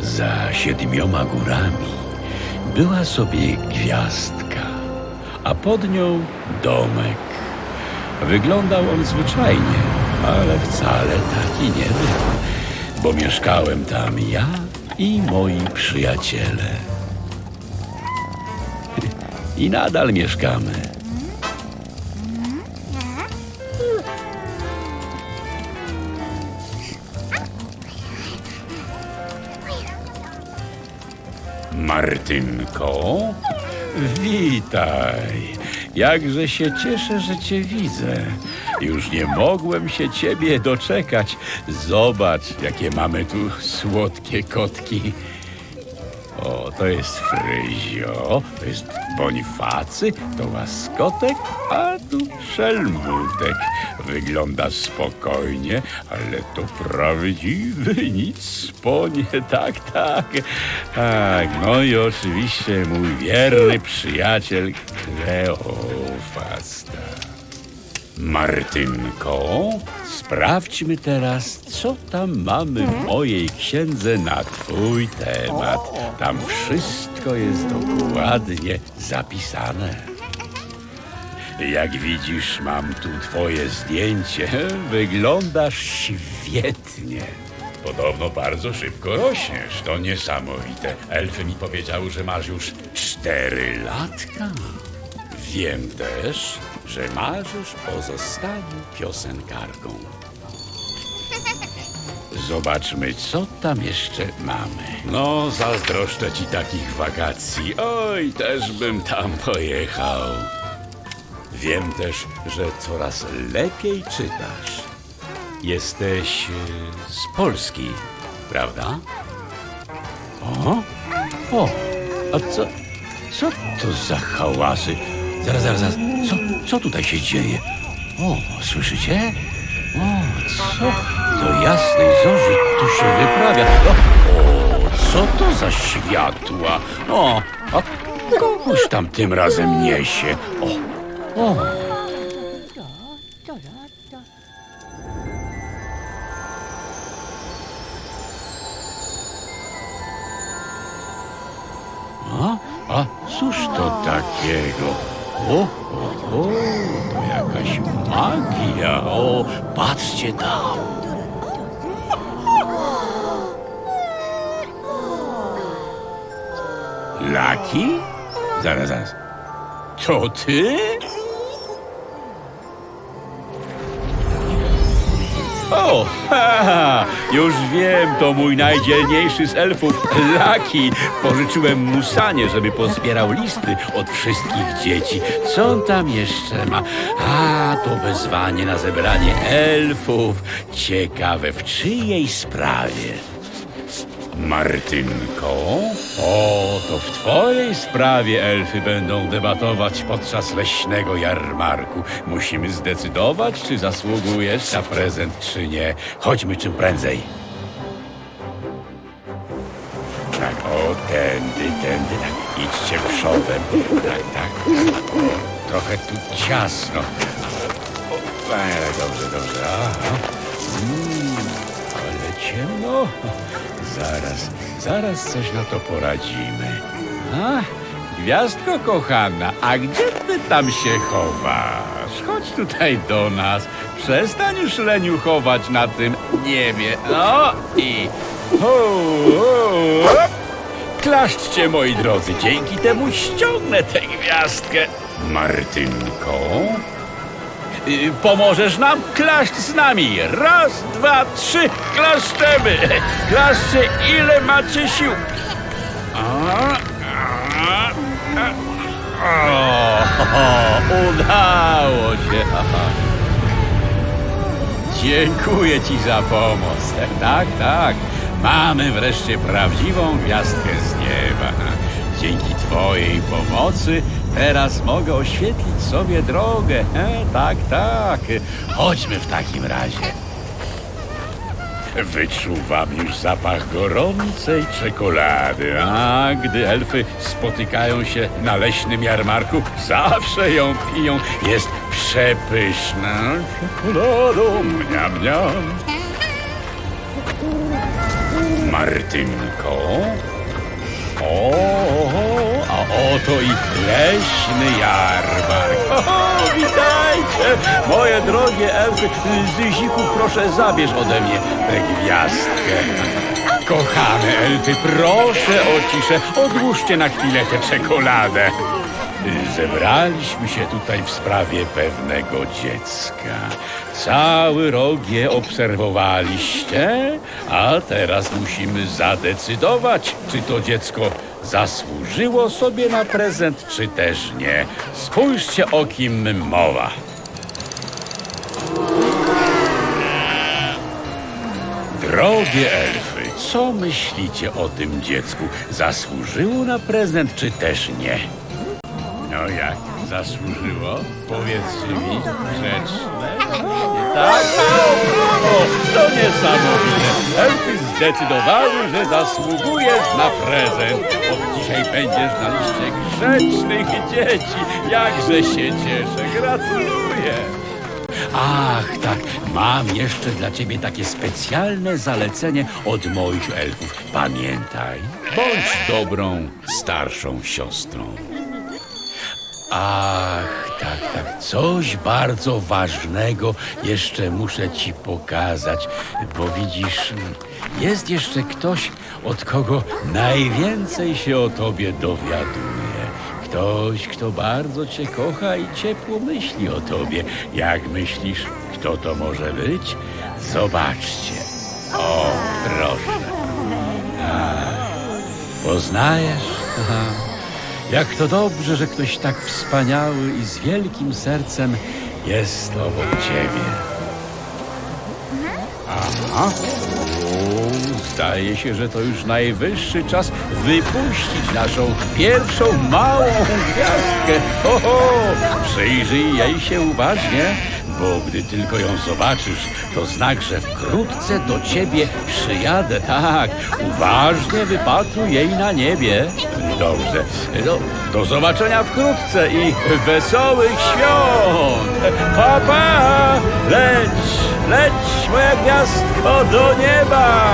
Za siedmioma górami była sobie gwiazdka, a pod nią domek. Wyglądał on zwyczajnie, ale wcale taki nie był, bo mieszkałem tam ja i moi przyjaciele. I nadal mieszkamy. Martynko, witaj. Jakże się cieszę, że cię widzę. Już nie mogłem się ciebie doczekać. Zobacz, jakie mamy tu słodkie kotki. O, to jest Fryzio, to jest Bonifacy, to Łaskotek, a tu Szelmutek. Wygląda spokojnie, ale to prawdziwy nic ponie, tak, tak. Tak, no i oczywiście mój wierny przyjaciel Kleofasta. Martynko, sprawdźmy teraz, co tam mamy w mojej księdze na twój temat. Tam wszystko jest dokładnie zapisane. Jak widzisz, mam tu twoje zdjęcie. Wyglądasz świetnie. Podobno bardzo szybko rośniesz. To niesamowite. Elfy mi powiedziały, że masz już cztery latka. Wiem też, że marzysz o zostaniu piosenkarką. Zobaczmy, co tam jeszcze mamy. No, zazdroszczę ci takich wakacji. Oj, też bym tam pojechał. Wiem też, że coraz lepiej czytasz. Jesteś y, z Polski, prawda? O, o, a co, co to za hałasy? Zaraz, zaraz, zaraz. Co, co tutaj się dzieje? O, słyszycie? O, co do jasnej zorzy tu się wyprawia? O, o, co to za światła? O, a kogoś tam tym razem niesie. O, o. A, a cóż to takiego? O, o, o, to jakaś magia. O, patrzcie tam. Laki? Zaraz, zaraz. To ty? O, ha, już wiem, to mój najdzielniejszy z elfów, Laki. Pożyczyłem mu sanie, żeby pozbierał listy od wszystkich dzieci. Co on tam jeszcze ma? A, to wezwanie na zebranie elfów. Ciekawe, w czyjej sprawie? Martynko? O, to w twojej sprawie elfy będą debatować podczas leśnego jarmarku. Musimy zdecydować, czy zasługujesz na prezent, czy nie. Chodźmy czym prędzej. Tak, o, tędy, tędy, tak. Idźcie przodem. Tak, tak. O, trochę tu ciasno. O, e, dobrze, dobrze. Aha. Mm, ciemno. Zaraz, zaraz coś na to poradzimy. A, gwiazdko kochana, a gdzie ty tam się chowasz? Chodź tutaj do nas. Przestań już leniuchować na tym niebie. No i... Ho, ho, hop. Klaszczcie, moi drodzy, dzięki temu ściągnę tę gwiazdkę. Martynko, Pomożesz nam? Klaszcz z nami! Raz, dwa, trzy, klaszczemy! Klaszczcie, ile macie sił! Udało się! Dziękuję ci za pomoc. Tak, tak. Mamy wreszcie prawdziwą gwiazdkę z nieba. Dzięki twojej pomocy teraz mogę oświetlić sobie drogę. E, tak, tak. Chodźmy w takim razie. Wyczuwam już zapach gorącej czekolady, a gdy elfy spotykają się na leśnym jarmarku, zawsze ją piją. Jest przepyszna czekoladą, mniam, mniam. Martynko. O, a oto i leśny jarmark. O, witajcie, moje drogie elfy. Zyziku, proszę zabierz ode mnie tę gwiazdkę. Kochane elfy, proszę o ciszę. Odłóżcie na chwilę tę czekoladę. Zebraliśmy się tutaj w sprawie pewnego dziecka. Cały rok je obserwowaliście, a teraz musimy zadecydować, czy to dziecko zasłużyło sobie na prezent, czy też nie. Spójrzcie, o kim mowa. Drogie elfy, co myślicie o tym dziecku? Zasłużyło na prezent, czy też nie? No jak? Zasłużyło? Powiedzcie mi, grzeczne. Tak? O, to niesamowite. Elfy zdecydowały, że zasługujesz na prezent. Od dzisiaj będziesz na liście grzecznych dzieci. Jakże się cieszę. Gratuluję. Ach, tak, mam jeszcze dla ciebie takie specjalne zalecenie od moich elfów. Pamiętaj, bądź dobrą, starszą siostrą. Ach, tak, tak, coś bardzo ważnego jeszcze muszę ci pokazać, bo widzisz, jest jeszcze ktoś, od kogo najwięcej się o tobie dowiaduje. Ktoś, kto bardzo cię kocha i ciepło myśli o tobie. Jak myślisz, kto to może być? Zobaczcie. O, proszę. Poznajesz? Aha. Jak to dobrze, że ktoś tak wspaniały i z wielkim sercem jest obok ciebie. Aha. Zdaje się, że to już najwyższy czas wypuścić naszą pierwszą małą gwiazdkę. Ho, ho! Przyjrzyj jej się uważnie, bo gdy tylko ją zobaczysz, to znak, że wkrótce do ciebie przyjadę. Tak, uważnie wypatruj jej na niebie. Dobrze. No, do zobaczenia wkrótce i wesołych świąt. Pa, pa! Leć, leć, moja gwiazdko, do nieba!